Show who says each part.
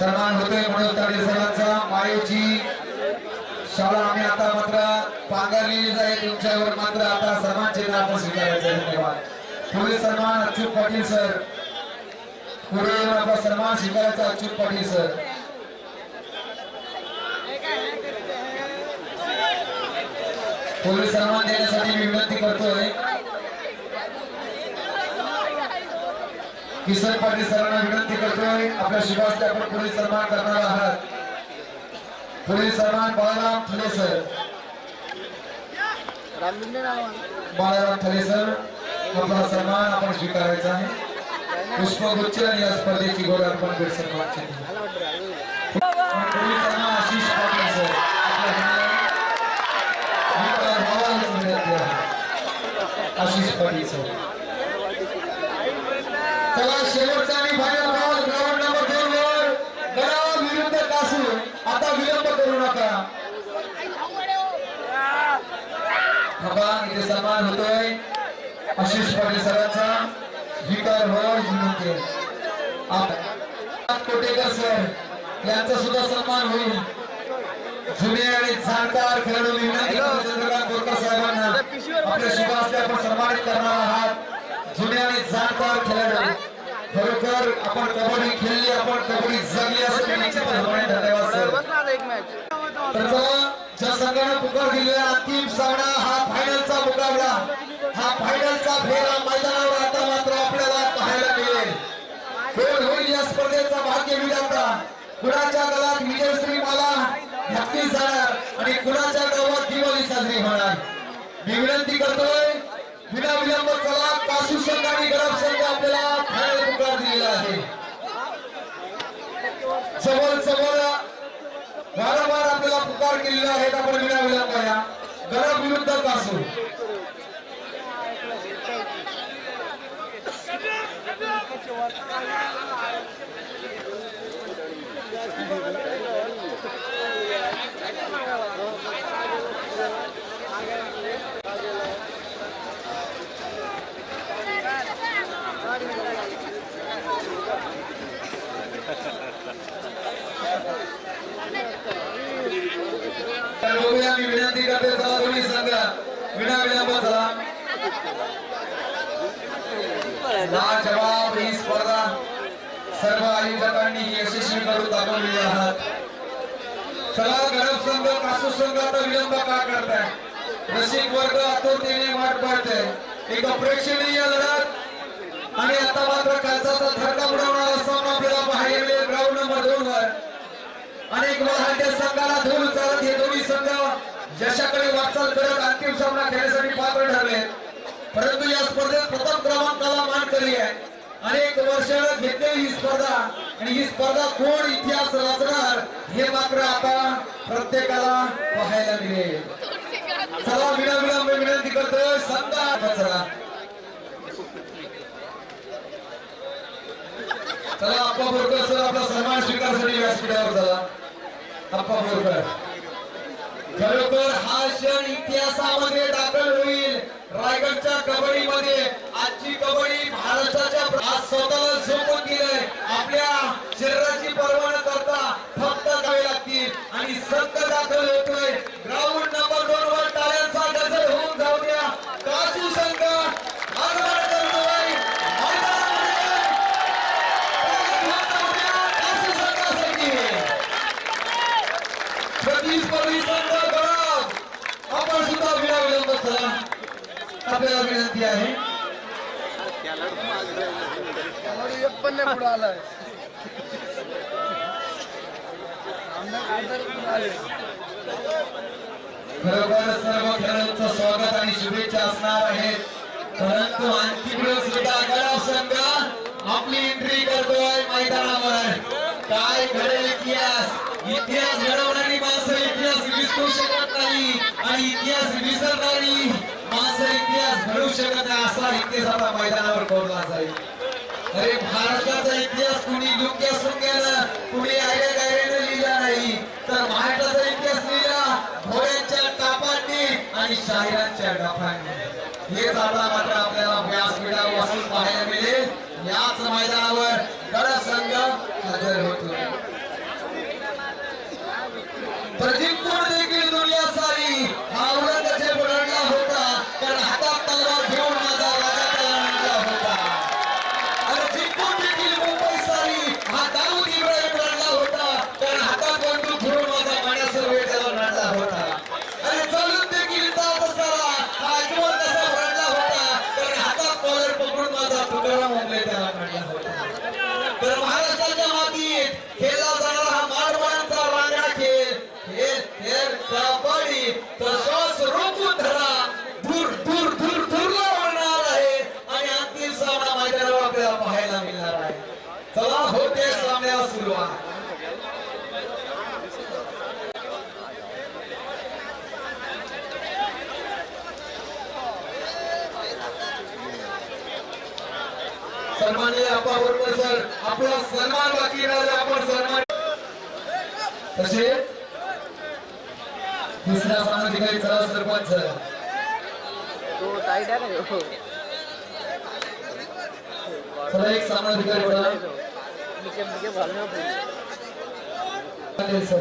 Speaker 1: सन्मान होतोय म्हणून ताडे सरांचा मायेची शाळा आम्ही आता मात्र पांघरलेली आहे तुमच्यावर मात्र आता सन्मान चिन्ह आपण स्वीकारायचं धन्यवाद. पुढे सन्मान अच्युत पाटील सर. पुढे आपला सन्मान स्वीकारायचा अच्युत पाटील सर. पुढे सन्मान देण्यासाठी मी विनंती करतोय. किसन पाटील सरांना विनंती करतोय आपल्या शिवास आपण पुढे सन्मान करणार आहात. पुढील सन्मान बाळाराम ठले सर. बाळाराम ठले सर आपला सन्मान आपण स्वीकारायचा आहे. पुष्पगुच्छ आणि या स्पर्धेची गोड अर्पण भेट सन्मान चिन्ह. पुढील सन्मान आशिष पाटील सर आपल्या मित्र भावालाच विनंती आहे. आशिष पाटील सर चला शेवटचा आणि फायनल बॉल ग्राउंड नंबर दोन वर गडा विरुद्ध कासू आता विलंब करू नका. बाबा इथे सन्मान होतोय. आशिष पाटील सरांचा हो विनंती आप- कोटेकर सर यांचा सुद्धा सन्मान होईल. जुने आणि जाणकार खेळाडू विनंती चंद्रकांत बोरकर साहेबांना. आपल्या शुभ हस्ते आपण सन्मानित करणार आहात. जुने आणि जाणकार खेळाडू. खरोखर आपण कबड्डी खेळली आपण कबड्डी जगली असं मी निश्चितच म्हणेन. धन्यवाद सर तर चला, ज्या संघानं पुकार दिलेला अंतिम सामना हा फायनलचा मुकाबला. हा फायनलचा फेरा मैदानावर आता मात्र आपल्याला पाहायला मिळेल. कोण होईल या स्पर्धेचा भाग्य विधाता. कुणाच्या गळात विजयश्री माला नक्की जाणार आणि कुणाच्या गावात दिवाळी साजरी होणार? मी विनंती करतोय विना विलंब चला कासू संघ आणि गरम संघ आपल्याला फायनल पुकार दिलेला आहे जवळ जवळ वारंवार आपल्याला किल्ला केलेला आहे आपण विना विलंब या गरम विरुद्ध कासू तर बघूया मी विनंती करते चला संघ विना विलंब चला. ना जवाब ही स्पर्धा. सर्व आयोजकांनी यशस्वी करून दाखवलेली आहात. चला गरम संघ कासू संघ विलंब का करताय? रसिक वर्ग आतुरतेने वाट पाहतोय एक प्रेक्षणीय लढत. आणि आता मात्र कालचा धडका बुडवणारा सामना आपल्याला पाहायला मिळेल ग्राउंड नंबर दोन वर अनेक मराठ्या संघाला धरून चालत हे दोन्ही संघ यशाकडे वाटचाल करत अंतिम सामना खेळण्यासाठी पात्र ठरले. परंतु या स्पर्धेत प्रथम क्रमांकाला मानकरी आहे? अनेक वर्ष घेतलेली ही स्पर्धा. आणि ही स्पर्धा कोण इतिहास रचणार हे मात्र आता प्रत्येकाला पाहायला मिळेल. चला विना विलंब विनंती करतोय संघा चला चला आप्पा बोरकर सर आपला सन्मान स्वीकारसाठी व्यासपीठावर चला. आप्पा बोरकर. खरोखर क्षण इतिहासामध्ये दाखल होईल. रायगडच्या कबड्डीमध्ये आजची कबड्डी महाराष्ट्राच्या आज स्वतःला झोपून दिलंय. आपल्या शरीराची पर्वा न करता फक्त गावे लागतील. आणि सत दाखल होतोय ग्राउंड नंबर दोन वर टाळ्यांचा गजर होऊन जाऊ द्या काजू संघ आगमन करतोय मैदानामध्ये काजू संघासाठी प्रतिस्पर्धी संघ गरम आपण सुद्धा विना विलंब चला आपल्याला विनंती आहे. खरोखर सर्व खेळाडूंचं स्वागत आणि शुभेच्छा असणार आहेत. परंतु अंतिम वेळ सुद्धा गडाव संघ आपली एंट्री करतोय मैदानावर. काय घडेल इतिहास? इतिहास घडवणारी माणसं इतिहास विसरू शकत नाही आणि इतिहास विसरणारी असा इतिहास घडू शकत नाही असा इतिहास आता मैदानावर कोरला जाईल. अरे भारताचा इतिहास कुणी योग्य सुंग्यानं कुणी आयड्या गायड्यानं लिहिला नाही तर महाराष्ट्राचा इतिहास लिहिला घोड्यांच्या टापांनी आणि शाहिरांच्या डफांनी. हेच आता मात्र आपल्याला व्यासपीठावर बसून पाहायला मिळेल. याच मैदानावर गड संघ हजर होतो. त्यापाळी तसाच तर धरा. धूर धूर धूर धूरला वळणार आहे. आणि अंतिम सामना मैदानावर आपल्याला पाहायला मिळणार आहे. चला होते सामन्याला सुरुवात. सन्माननीय अप्पा बरोबर सर आपला सन्मान बाकी राहिला आपण सन्मान तसे दुसऱ्या सामाजिक चला सरपंच
Speaker 2: तो टाईट आहे ना ह्यो.
Speaker 1: चला एक सामाजिक
Speaker 2: नीचे नीचे घालणं
Speaker 1: सर